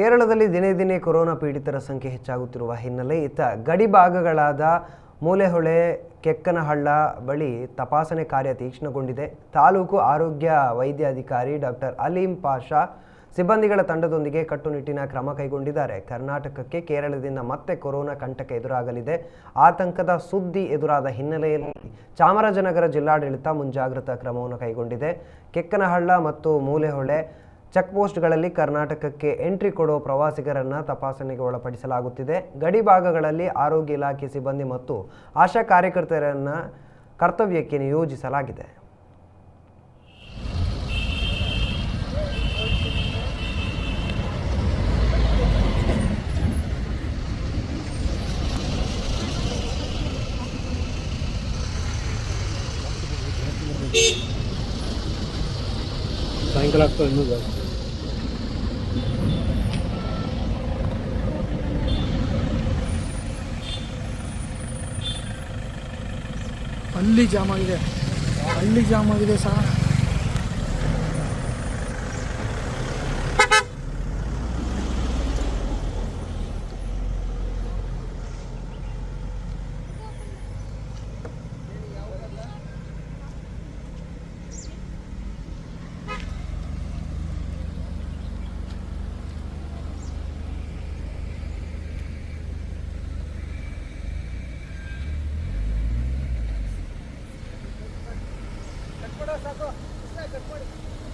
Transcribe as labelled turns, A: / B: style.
A: ಕೇರಳದಲ್ಲಿ ದಿನೇ ದಿನೇ ಕೊರೋನಾ ಪೀಡಿತರ ಸಂಖ್ಯೆ ಹೆಚ್ಚಾಗುತ್ತಿರುವ ಹಿನ್ನೆಲೆ ಇತ್ತ ಗಡಿ ಭಾಗಗಳಾದ ಮೂಲೆಹೊಳೆ, ಕೆಕ್ಕನಹಳ್ಳ ಬಳಿ ತಪಾಸಣೆ ಕಾರ್ಯ ತೀಕ್ಷ್ಣಗೊಂಡಿದೆ. ತಾಲೂಕು ಆರೋಗ್ಯ ವೈದ್ಯಾಧಿಕಾರಿ ಡಾಕ್ಟರ್ ಅಲೀಂ ಪಾಷಾ ಸಿಬ್ಬಂದಿಗಳ ತಂಡದೊಂದಿಗೆ ಕಟ್ಟುನಿಟ್ಟಿನ ಕ್ರಮ ಕೈಗೊಂಡಿದ್ದಾರೆ. ಕರ್ನಾಟಕಕ್ಕೆ ಕೇರಳದಿಂದ ಮತ್ತೆ ಕೊರೋನಾ ಕಂಟಕ ಎದುರಾಗಲಿದೆ. ಆತಂಕದ ಸುದ್ದಿ ಎದುರಾದ ಹಿನ್ನೆಲೆಯಲ್ಲಿ ಚಾಮರಾಜನಗರ ಜಿಲ್ಲಾಡಳಿತ ಮುಂಜಾಗ್ರತಾ ಕ್ರಮವನ್ನು ಕೈಗೊಂಡಿದೆ. ಕೆಕ್ಕನಹಳ್ಳ ಮತ್ತು ಮೂಲೆಹೊಳೆ ಚೆಕ್ ಪೋಸ್ಟ್ಗಳಲ್ಲಿ ಕರ್ನಾಟಕಕ್ಕೆ ಎಂಟ್ರಿ ಕೊಡುವ ಪ್ರವಾಸಿಗರನ್ನು ತಪಾಸಣೆಗೆ ಒಳಪಡಿಸಲಾಗುತ್ತಿದೆ. ಗಡಿ ಭಾಗಗಳಲ್ಲಿ ಆರೋಗ್ಯ ಇಲಾಖೆ ಸಿಬ್ಬಂದಿ ಮತ್ತು ಆಶಾ ಕಾರ್ಯಕರ್ತರನ್ನು ಕರ್ತವ್ಯಕ್ಕೆ ನಿಯೋಜಿಸಲಾಗಿದೆ.
B: ಸಾಯಂಕಾಲ ಆಗ್ತದೆ ಇನ್ನೂ ಜಾಸ್ತಿ.
C: ಅಲ್ಲಿ ಜಾಮ್ ಆಗಿದೆ. ಅಲ್ಲಿ ಜಾಮ್ ಆಗಿದೆ ಸಹ Сако, сако, сако,